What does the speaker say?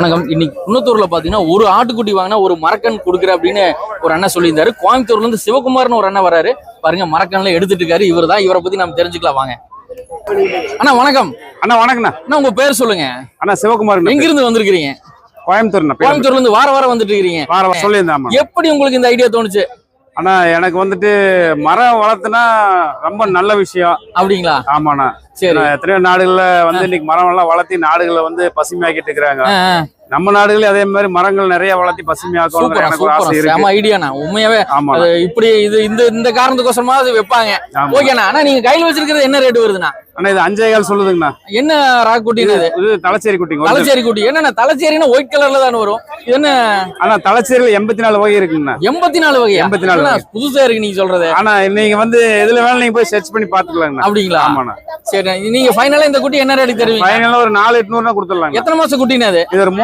வணக்கம். இன்னைக்கு குன்னத்தூர்ல பாத்தீங்கன்னா ஒரு ஆட்டுக்குட்டி வாங்கினா ஒரு மரக்கன் கொடுக்குற அப்படின்னு ஒரு அண்ணன் சொல்லியிருந்தாரு. கோயம்புத்தூர்ல இருந்து சிவகுமார்னு ஒரு அண்ணன் வராரு. பாருங்க மரக்கன்ல எடுத்துட்டு இருக்காரு இவர் தான் இவரை பத்தி நம்ம தெரிஞ்சுக்கலாம். வாங்க. அண்ணா வணக்கம். அண்ணா வணக்கண்ணா அண்ணா உங்க பேர் சொல்லுங்க. அண்ணா சிவகுமார் எங்க இருந்து வந்திருக்கீங்க கோயம்புத்தூர்ண்ணா பேர். கோயம்புத்தூர்ல இருந்து வார வாரம் வந்துட்டு இருக்கீங்க வார வாரம் சொல்லியிருந்தேன் ஆமா எப்படி உங்களுக்கு இந்த ஐடியா தோணுச்சு? அண்ணா எனக்கு வந்துட்டு மரம் வளர்த்துனா ரொம்ப நல்ல விஷயம். அப்படிங்களா? ஆமாண்ணா. சரி. எத்தனையோ நாடுகள்ல வந்து இன்னைக்கு மரம் எல்லாம் வளர்த்தி நாடுகளை வந்து பசுமையாக்கிட்டு இருக்கிறாங்க. நம்ம நாடுகளே அதே மாதிரி மரங்கள் நிறைய வளர்த்தி பசுமையாக்கணும் எனக்கு ஒரு ஆசை சூப்பரா இருக்கு. செம ஐடியாண்ணா உண்மையாவே ஆமா இப்படி இது இந்த இந்த காரணத்துக்கோசரமா அது வைப்பாங்க. ஆமா ஓகேண்ணா அண்ணா. நீங்க கையில வச்சிருக்கிறது என்ன ரேட் வருதுண்ணா? அண்ணா இது அஞ்சே கால் சொல்லுதுங்கண்ணா. என்ன ராக் குட்டின்னு அது இது? தலைச்சேரி குட்டிங்க. தலைச்சேரி குட்டி. என்னண்ணா தலைச்சேரினா ஒயிட் கலர்ல தான் வரும். இது என்ன? அண்ணா தலைச்சேரியில எண்பத்தி நாலு வகை இருக்குங்கண்ணா. எண்பத்தி நாலு வகை. 84 என்னண்ணா, புதுசா இருக்கு நீங்க சொல்றது. ஆனா நீங்க வந்து எதுல வேணாலும் நீங்க போய் சர்ச் பண்ணி பாத்துக்கலாங்கண்ணா அப்படிங்களா? ஆமாண்ணா. சரி நீங்க ஃபைனலா இந்த குட்டி என்ன ரேட் தருவீங்க? ஃபைனலா ஒரு நாலு எட்நூறுனா கொடுத்துடலாங்க எத்தனை மாசம் குட்டின்னு அது இது ஒரு